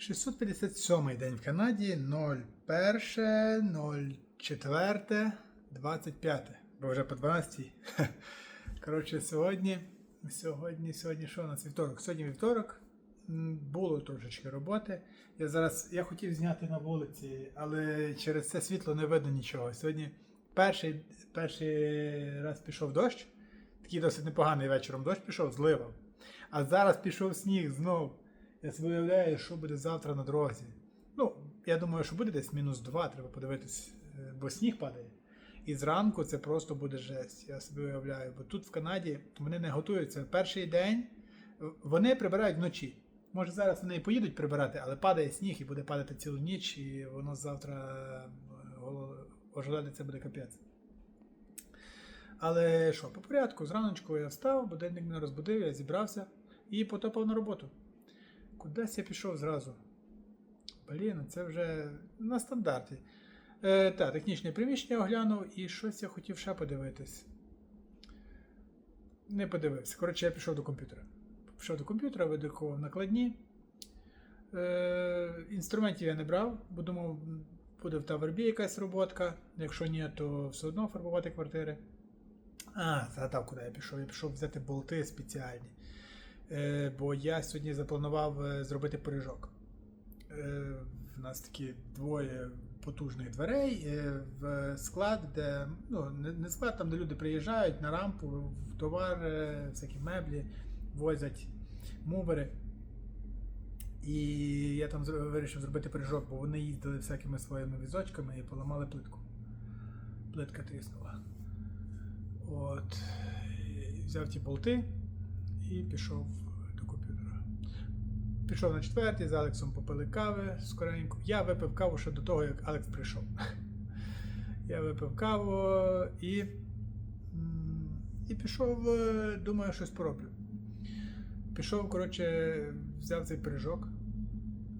657 день в Канаді 01, 04, 25. Бо вже по 12. Коротше, сьогодні. Сьогодні, сьогодні що у нас вівторок? Сьогодні вівторок. Було трошечки роботи. Я зараз я хотів зняти на вулиці, але через це світло не видно нічого. Сьогодні перший, перший раз пішов дощ. Такий досить непоганий вечором дощ пішов, зливав. А зараз пішов сніг знов. Я собі уявляю, що буде завтра на дорозі. Ну, я думаю, що буде десь мінус 2, треба подивитись, е, бо сніг падає. І зранку це просто буде жесть. Я собі уявляю. Бо тут в Канаді вони не готуються. Перший день вони прибирають вночі. Може зараз вони і поїдуть прибирати, але падає сніг і буде падати цілу ніч, і воно завтра е, голо- ожеледиться буде капець. Але що, по порядку, зраночку я встав, будильник мене розбудив, я зібрався і потопав на роботу. Кудись я пішов зразу. Блін, це вже на стандарті. Е, та, технічне приміщення оглянув і щось я хотів ще подивитись. Не подивився. Коротше, я пішов до комп'ютера. Пішов до комп'ютера, видрукував накладні. Е, інструментів я не брав, бо думав, буде в Тавербі якась роботка. Якщо ні, то все одно фарбувати квартири. А, згадав, куди я пішов. Я пішов взяти болти спеціальні. Е, бо я сьогодні запланував е, зробити пиріжок. Е, в нас такі двоє потужних дверей е, в склад, де ну, не, склад, там, де люди приїжджають на рампу, в товар, е, всякі меблі, возять мувери. І я там вирішив зробити пиріжок, бо вони їздили всякими своїми візочками і поламали плитку. Плитка тріснула. От. Взяв ті болти і пішов до комп'ютера. Пішов на четвертий, з Алексом попили кави скоренько. Я випив каву ще до того, як Алекс прийшов. Я випив каву і, і пішов, е, думаю, щось пороблю. Пішов, коротше, взяв цей пиріжок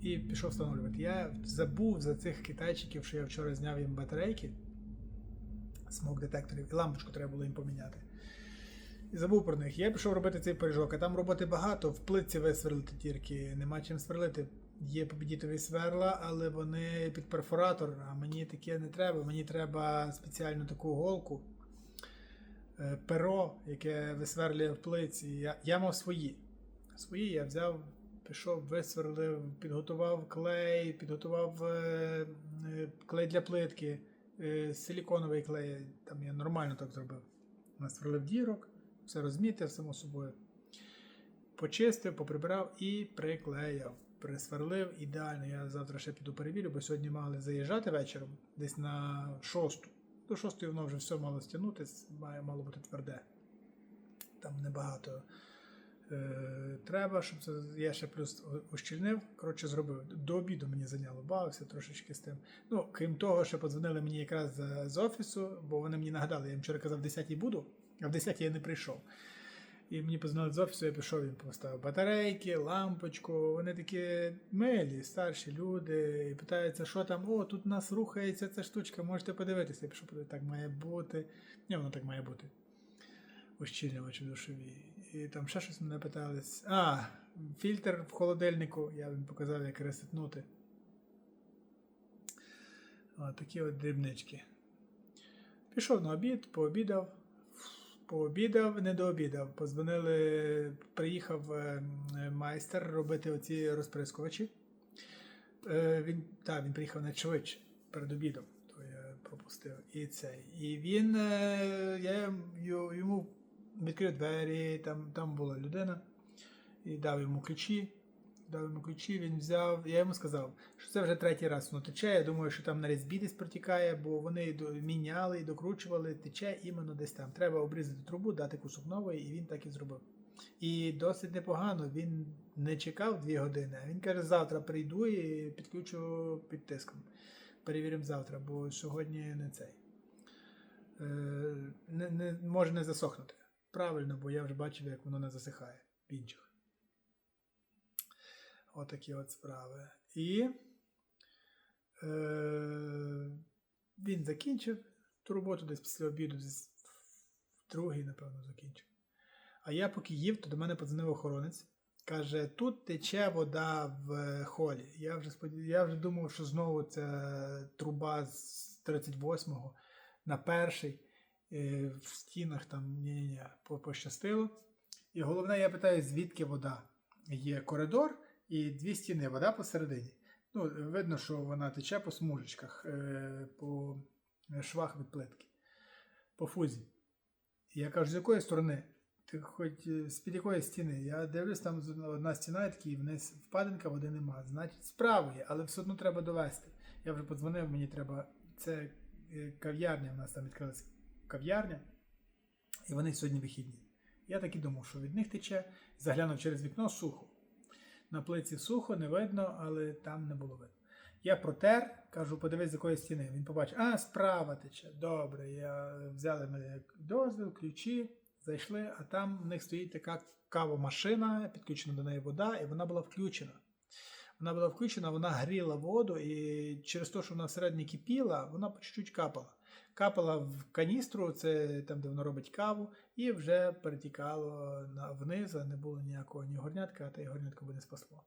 і пішов встановлювати. Я забув за цих китайчиків, що я вчора зняв їм батарейки, смок детекторів, і лампочку треба було їм поміняти. І забув про них. Я пішов робити цей пиріжок, а там роботи багато, в плитці висверлити тільки, нема чим сверлити. Є побідітові сверла, але вони під перфоратор, а мені таке не треба. Мені треба спеціальну таку голку, е, перо, яке висверлює в плиці. Я, я мав свої. Свої я взяв, пішов, висверлив, підготував клей, підготував е, е, клей для плитки, силіконовий клей. Там я нормально так зробив. Насверлив дірок, все розмітив само собою. Почистив, поприбирав і приклеїв. Присверлив ідеально. Я завтра ще піду перевірю, бо сьогодні мали заїжджати вечором, десь на шосту. До шостої воно вже все мало стягнутися, має мало бути тверде. Там небагато е, треба, щоб це я ще плюс ощільнив. Коротше, зробив. До обіду мені зайняло, бавився трошечки з тим. Ну, крім того, що подзвонили мені якраз з офісу, бо вони мені нагадали, я їм вчора казав, в 10 буду, а в 10 я не прийшов. І мені позвонили з офісу, я пішов, їм поставив батарейки, лампочку. Вони такі милі, старші люди, і питаються, що там, о, тут у нас рухається ця штучка, можете подивитися. Я пішов так має бути. Ні, воно так має бути. Ощільнювач в душові. І там ще щось мене питались. А, фільтр в холодильнику, я їм показав, як ресетнути. О, такі от дрібнички. Пішов на обід, пообідав. Пообідав, не дообідав. Позвонили, приїхав е, майстер робити оці розприскувачі. Е, Він, та, він приїхав на швидше перед обідом, то я пропустив. І це. І він, е, я йому відкрив двері, там, там була людина, і дав йому ключі. Дав йому ключі, він взяв. Я йому сказав, що це вже третій раз воно тече. Я думаю, що там на різьбі десь протікає, бо вони міняли і докручували, тече іменно десь там. Треба обрізати трубу, дати кусок нової, і він так і зробив. І досить непогано. Він не чекав дві години, а він каже, завтра прийду і підключу під тиском. Перевіримо завтра, бо сьогодні не цей. Е, не, не, може не засохнути. Правильно, бо я вже бачив, як воно не засихає в інших. Отакі от справи. І е, він закінчив ту роботу десь після обіду, десь в другий, напевно, закінчив. А я поки їв, то до мене подзвонив охоронець. Каже, тут тече вода в е, холі. Я вже я вже думав, що знову це труба з 38-го на перший е, в стінах там ні-ні-ні, пощастило. І головне, я питаю, звідки вода? Є коридор і дві стіни, вода посередині. Ну, видно, що вона тече по смужечках, е, по швах від плитки, по фузі. І я кажу, з якої сторони? Ти хоч е, з-під якої стіни? Я дивлюсь, там одна стіна і такий, вниз впадинка, води нема. Значить, справа є, але все одно треба довести. Я вже подзвонив, мені треба. Це е, кав'ярня, в нас там відкрилася кав'ярня, і вони сьогодні вихідні. Я так і думав, що від них тече, заглянув через вікно сухо. На плиці сухо, не видно, але там не було видно. Я протер, кажу, подивись, з якої стіни. Він побачив, а, справа тече. Добре. Я взяли мене дозвіл, ключі, зайшли, а там в них стоїть така кавомашина, підключена до неї вода, і вона була включена. Вона була включена, вона гріла воду, і через те, що вона всередині кипіла, вона по чуть-чуть капала. Капала в каністру, це там, де воно робить каву, і вже перетікало вниз, не було ніякого ні горнятка, а те й горнятко би не спасло.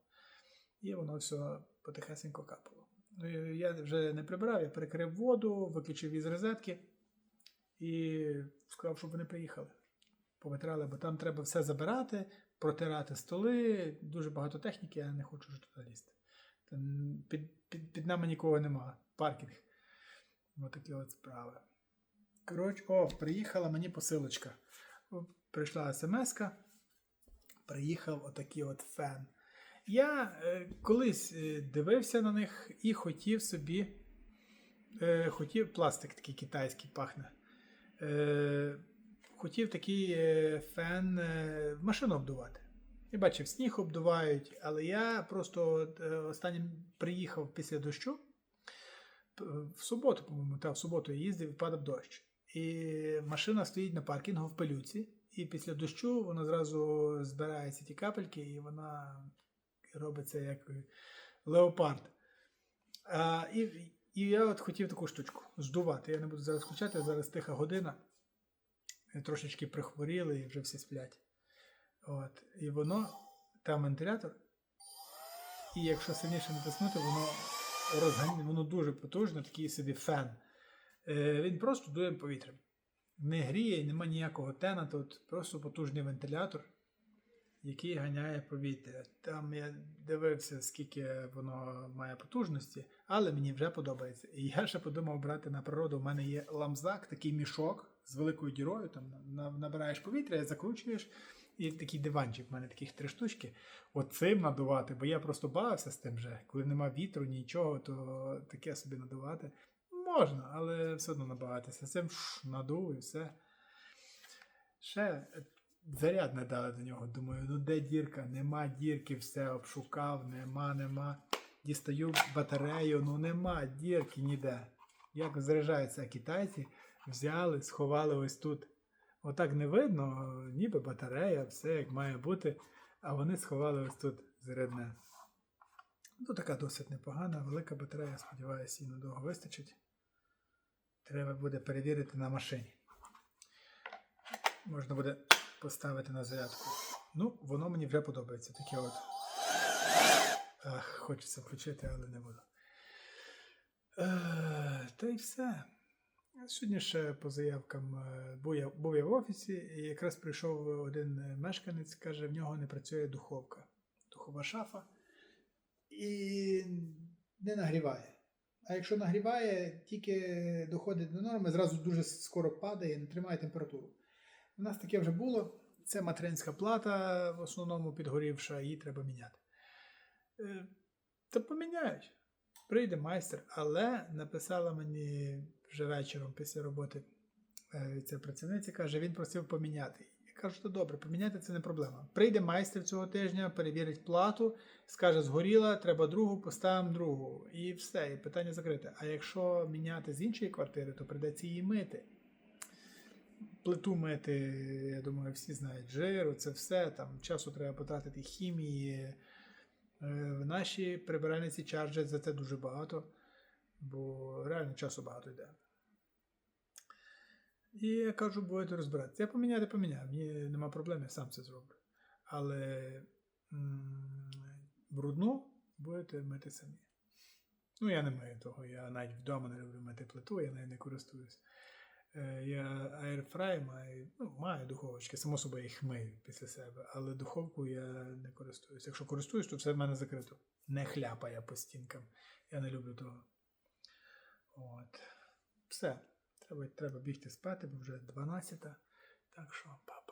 І воно все потихесенько капало. Ну, Я вже не прибирав, я перекрив воду, виключив із розетки і сказав, щоб вони приїхали. Повитрали, бо там треба все забирати, протирати столи, дуже багато техніки, я не хочу вже туди лізти. Під, під, під нами нікого нема. Паркінг. Ось такі от справи. Коротше, о, приїхала мені посилочка. Прийшла смс-ка. Приїхав отакий от фен. Я е, колись е, дивився на них і хотів собі. Е, хотів пластик такий китайський пахне. Е, хотів такий е, фен е, машину обдувати. Я бачив, сніг обдувають, але я просто е, останнім приїхав після дощу. В суботу, по-моєму, та в суботу я їздив і падав дощ. І машина стоїть на паркінгу в пилюці, і після дощу вона зразу збирається ті капельки, і вона робиться як леопард. А, і, і я от хотів таку штучку здувати. Я не буду зараз включати, зараз тиха година. Е, Трошечки прихворіли і вже всі сплять. От. І воно, там вентилятор. І якщо сильніше натиснути, воно розганяє, воно дуже потужне, такий собі фен. Е, він просто дує повітрям. Не гріє, нема ніякого тена, тут просто потужний вентилятор, який ганяє повітря. Там я дивився, скільки воно має потужності, але мені вже подобається. І я ще подумав брати на природу. У мене є ламзак, такий мішок з великою дірою. Там набираєш повітря, закручуєш. І такий диванчик, в мене таких три штучки. Оцим надувати, бо я просто бавився з тим же. Коли нема вітру, нічого, то таке собі надувати. Можна, але все одно набагатися. Цим надув і все. Ще е, заряд не дали до нього. Думаю, ну де дірка? Нема дірки, все обшукав, нема, нема. Дістаю батарею, ну нема дірки ніде. Як заряджаються китайці, взяли, сховали ось тут. Отак не видно, ніби батарея, все як має бути, а вони сховали ось тут зарядне. Ну, така досить непогана, велика батарея, сподіваюся, їй надовго вистачить. Треба буде перевірити на машині. Можна буде поставити на зарядку. Ну, воно мені вже подобається. Таке от. Ах, хочеться включити, але не буду. Е, та й все. Сьогодні ще по заявкам е, був я, був я в офісі, і якраз прийшов один мешканець, каже, в нього не працює духовка. Духова шафа. І не нагріває. А якщо нагріває, тільки доходить до норми, зразу дуже скоро падає, не тримає температуру. У нас таке вже було. Це материнська плата, в основному підгорівша, її треба міняти. Е, Та поміняють. Прийде майстер, але написала мені вже вечором після роботи е, ця працівниця, каже, він просив поміняти. Я кажу, то добре, поміняти це не проблема. Прийде майстер цього тижня, перевірить плату, скаже, згоріла, треба другу, поставимо другу. І все, і питання закрите. А якщо міняти з іншої квартири, то прийдеться її мити. Плиту мити, я думаю, всі знають жиру, це все. Там часу треба потратити хімії. Е, В наші прибиральниці чарджать за це дуже багато, бо реально часу багато йде. І я кажу, будете розбиратися. Я поміняти поміняв, мені нема проблем, я сам це зроблю. Але м, брудну, будете мити самі. Ну, я не мию того. Я навіть вдома не люблю мити плиту, я нею не користуюсь. Е, Я airfry маю, ну, маю духовочки, само собою їх мию після себе, але духовку я не користуюсь. Якщо користуюсь, то все в мене закрито. Не хляпає по стінкам. Я не люблю того. От. Все. Треба, треба бігти спати, бо вже 12. Так що, па.